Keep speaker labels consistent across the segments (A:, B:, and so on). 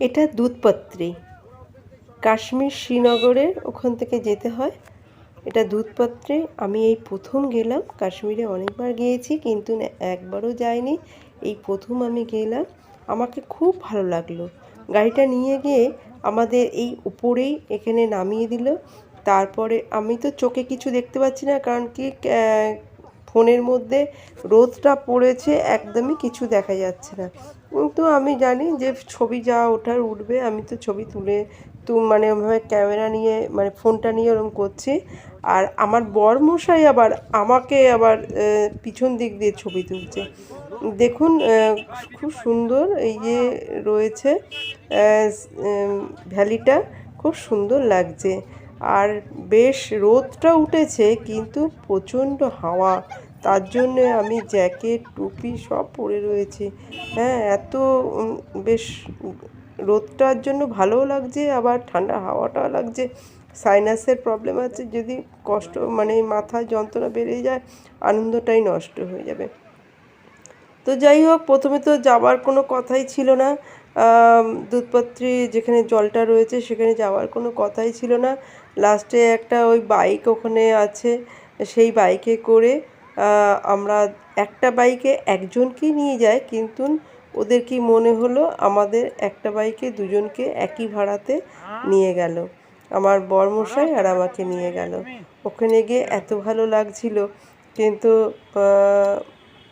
A: এটা দুধপাত্রি। কাশ্মীর শ্রীনগরের ওখান থেকে যেতে হয়। এটা দুধপত্রে। আমি এই প্রথম গেলাম। কাশ্মীরে অনেকবার গিয়েছি, কিন্তু একবারও যাইনি। এই প্রথম আমি গেলাম। আমাকে খুব ভালো লাগল। গাড়িটা নিয়ে গিয়ে আমাদের এই উপরেই এখানে নামিয়ে দিল। তারপরে আমি তো চোখে কিছু দেখতে পাচ্ছি না, কারণ কি ফোনের মধ্যে রোদটা পড়েছে, একদমই কিছু দেখা যাচ্ছে না। কিন্তু আমি জানি যে ছবি যা ওঠার উঠবে, আমি তো ছবি তুলে তু মানে ওভাবে ক্যামেরা নিয়ে মানে ফোনটা নিয়ে ওরকম করছি। আর আমার বর মশাই আবার আমাকে আবার পিছন দিক দিয়ে ছবি তুলছে। দেখুন খুব সুন্দর এই যে রয়েছে ভ্যালিটা, খুব সুন্দর লাগছে। আর বেশ রোদটা উঠেছে, কিন্তু প্রচণ্ড হাওয়া তার জন্যে আমি জ্যাকেট, টুপি সব পরে রয়েছি। হ্যাঁ এত বেশ রোদটার জন্য ভালোও লাগছে, আবার ঠান্ডা হাওয়াটাও লাগছে। সাইনাসের প্রবলেম আছে, যদি কষ্ট মানে মাথায় যন্ত্রণা বেড়ে যায়, আনন্দটাই নষ্ট হয়ে যাবে। তো যাই হোক, প্রথমে তো যাওয়ার কোনো কথাই ছিল না। দুধপাত্রি যেখানে জলটা রয়েছে, সেখানে যাওয়ার কোনো কথাই ছিল না। লাস্টে একটা ওই বাইক ওখানে আছে, সেই বাইকে করে আমরা একটা বাইকে একজনকেই নিয়ে যায় কিন্তু ওদের কি মনে হলো আমাদের একটা বাইকে দুজনকে একই ভাড়াতে নিয়ে গেল? আমার বরমশাই আর আমাকে নিয়ে গেল। ওখানে গিয়ে এত ভালো লাগছিল, কিন্তু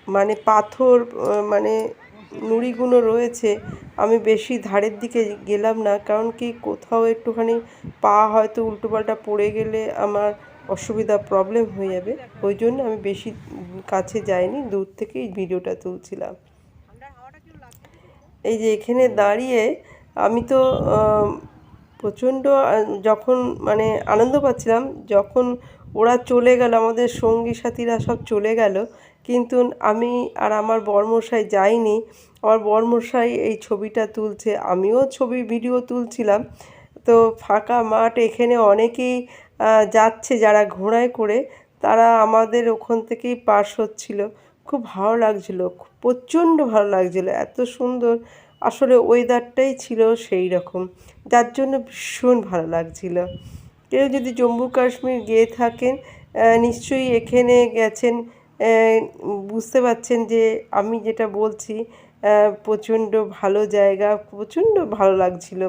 A: মানে পাথর মানে নুড়িগুলো রয়েছে, আমি বেশি ধারের দিকে গেলাম না, কারণ কি কোথাও একটুখানি পা হয়তো উল্টোপাল্টা পড়ে গেলে আমার অসুবিধা প্রবলেম হয়ে যাবে। ওই জন্য আমি বেশি কাছে যাইনি, দূর থেকেই ভিডিওটা তুলছিলাম। এই যে এখানে দাঁড়িয়ে আমি তো প্রচণ্ড যখন মানে আনন্দ পাচ্ছিলাম, যখন ওরা চলে গেল, আমাদের সঙ্গী সাথীরা সব চলে গেল, কিন্তু আমি আর আমার বরমশাই যাইনি। আমার বরমশাই এই ছবিটা তুলছে, আমিও ছবি ভিডিও তুলছিলাম। তো ফাঁকা মাঠ, এখানে অনেকেই যাচ্ছে যারা ঘোড়ায় করে, তারা আমাদের ওখান থেকেই পাস হচ্ছিল। খুব ভালো লাগছিল প্রচণ্ড ভালো লাগছিল। এত সুন্দর আসলে ওয়েদারটাই ছিল সেই রকম যার জন্য ভীষণ ভালো লাগছিল। কেউ যদি জম্মু কাশ্মীর গিয়ে থাকেন নিশ্চয়ই এখানে গেছেন বুঝতে পারছেন যে আমি যেটা বলছি প্রচণ্ড ভালো জায়গা, প্রচণ্ড ভালো লাগছিল।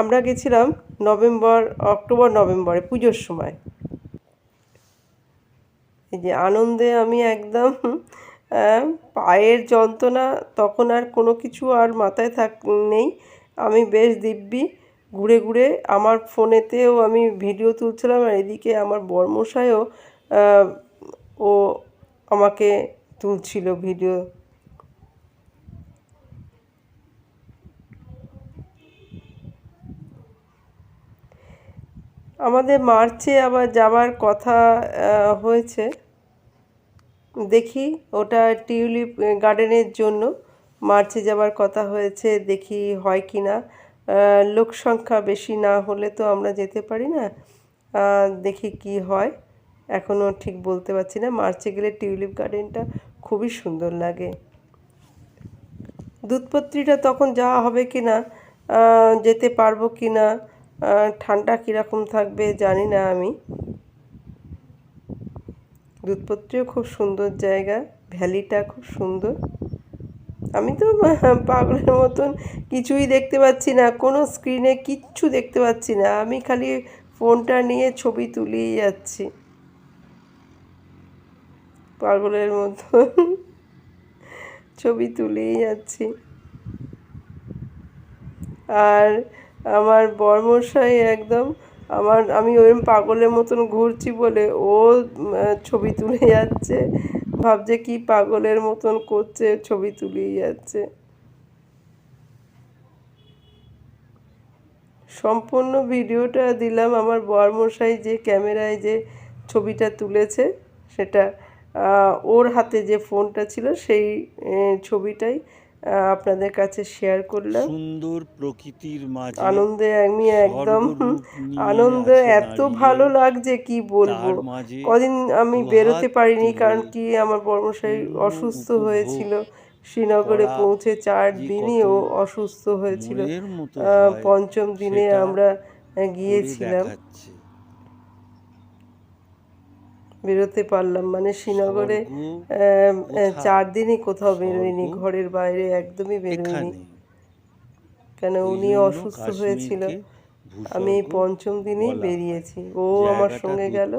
A: আমরা গেছিলাম নভেম্বর অক্টোবর নভেম্বরে পুজোর সময়। এই যে আনন্দে আমি একদম পায়ের যন্ত্রণা তখন আর কোনো কিছু আর মাথায় থাক নেই। আমি বেশ দিব্যি ঘুরে ঘুরে আমার ফোনেতেও আমি ভিডিও তুলছিলাম আর এদিকে আমার বর্মশাইও আহ, ও আমাকে তুলছিল ভিডিও আমাদের মার্চে আবার যাওয়ার কথা হয়েছে। দেখি ওটা টিউলিপ গার্ডেনের জন্য মার্চে যাওয়ার কথা হয়েছে, দেখি হয় কি না। লোক সংখ্যা বেশি না হলে তো আমরা যেতে পারি না। দেখি কি হয়। এখনও ঠিক বলতে পারছি না। মার্চে গেলে টিউলিপ গার্ডেনটা খুবই সুন্দর লাগে। দুধপত্রিটা তখন যাওয়া হবে কি না? যেতে পারব কি না? ঠান্ডা কীরকম থাকবে জানি না আমি। দুধপত্রিও খুব সুন্দর জায়গা, ভ্যালিটা খুব সুন্দর। আমি তো পাগলের মতন কিছুই দেখতে পাচ্ছি না, কোনো স্ক্রিনে কিচ্ছু দেখতে পাচ্ছি না। আমি খালি ফোনটা নিয়ে ছবি তুলেই যাচ্ছি। পাগলের মতন ছবি তুলেই যাচ্ছি। আর আমার বর্মশাই একদম আমার, আমি ওরম পাগলের মতন ঘুরছি বলে ও ছবি তুলে যাচ্ছে। ভাবছে কি পাগলের মতন করছে, ছবি তুলেই যাচ্ছে। সম্পূর্ণ ভিডিওটা দিলাম আমার বরমশাই যে ক্যামেরায় যে ছবিটা তুলেছে, সেটা ওর হাতে যে ফোনটা ছিল সেই ছবিটাই আপনাদের কাছে শেয়ার করলাম।
B: সুন্দর প্রকৃতির মাঝে
A: আনন্দে আমি একদম আনন্দ এত ভালো লাগছে কি বলব? কদিন আমি বেরোতে পারিনি কারণ কি আমার বর্মশাই অসুস্থ হয়েছিল। শ্রীনগরে পৌঁছে চার দিনই ও অসুস্থ হয়েছিল।
B: হয়,
A: পঞ্চম দিনে আমরা গিয়েছিলাম। বেরোতে পারলাম। মানে শ্রীনগরে চার দিনই কোথাও বেরোয়নি ঘরের বাইরে একদমই বেরোয়নি কেন? উনি অসুস্থ হয়েছিল। আমি পঞ্চম দিনেই বেরিয়েছি। ও আমার সঙ্গে গেল।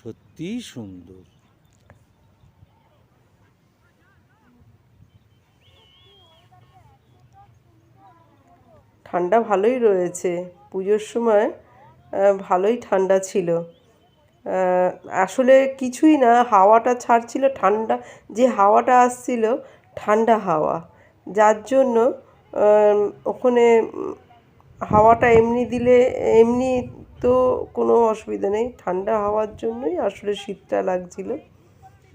B: সত্যি সুন্দর।
A: ঠান্ডা ভালোই রয়েছে। পুজোর সময় ভালোই ঠান্ডা ছিল। আসলে কিছুই না, হাওয়াটা ছাড়ছিল ঠান্ডা, যে হাওয়াটা আসছিল ঠান্ডা হাওয়া। যার জন্য ওখানে হাওয়াটা এমনি দিলে, এমনি তো কোনো অসুবিধা নেই। ঠান্ডা হাওয়ার জন্যই আসলে শীতটা লাগছিল।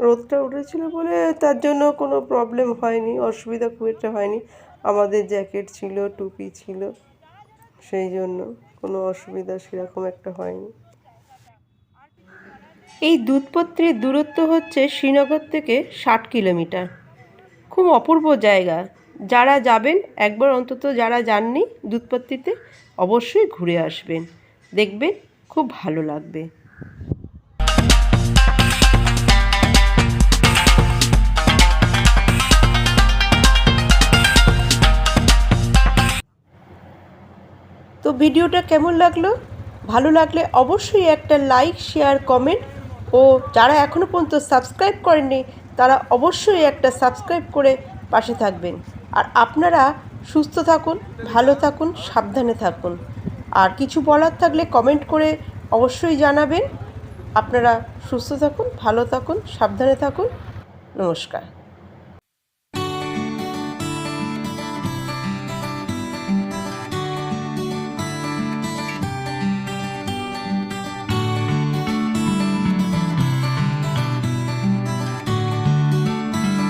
A: রোদটা উঠেছিল বলে তার জন্য কোনো প্রবলেম হয়নি, অসুবিধা খুব একটা হয়নি। আমাদের জ্যাকেট ছিল, টুপি ছিল, সেই জন্য কোনো অসুবিধা সেরকম একটা হয়নি। এই দুধপত্রের দূরত্ব হচ্ছে শ্রীনগর থেকে ষাট কিলোমিটার। খুব অপূর্ব জায়গা। যারা যাবেন, একবার অন্তত যারা যাননি দুধপত্রিতে, অবশ্যই ঘুরে আসবেন। দেখবেন খুব ভালো লাগবে। তো ভিডিওটা কেমন লাগল? ভালো লাগলে অবশ্যই একটা লাইক, শেয়ার, কমেন্ট ও যারা এখনও পর্যন্ত সাবস্ক্রাইব করেননি, তারা অবশ্যই একটা সাবস্ক্রাইব করে পাশে থাকবেন। আর আপনারা সুস্থ থাকুন, ভালো থাকুন, সাবধানে থাকুন। আর কিছু বলার থাকলে কমেন্ট করে অবশ্যই জানাবেন। আপনারা সুস্থ থাকুন, ভালো থাকুন, সাবধানে থাকুন। নমস্কার।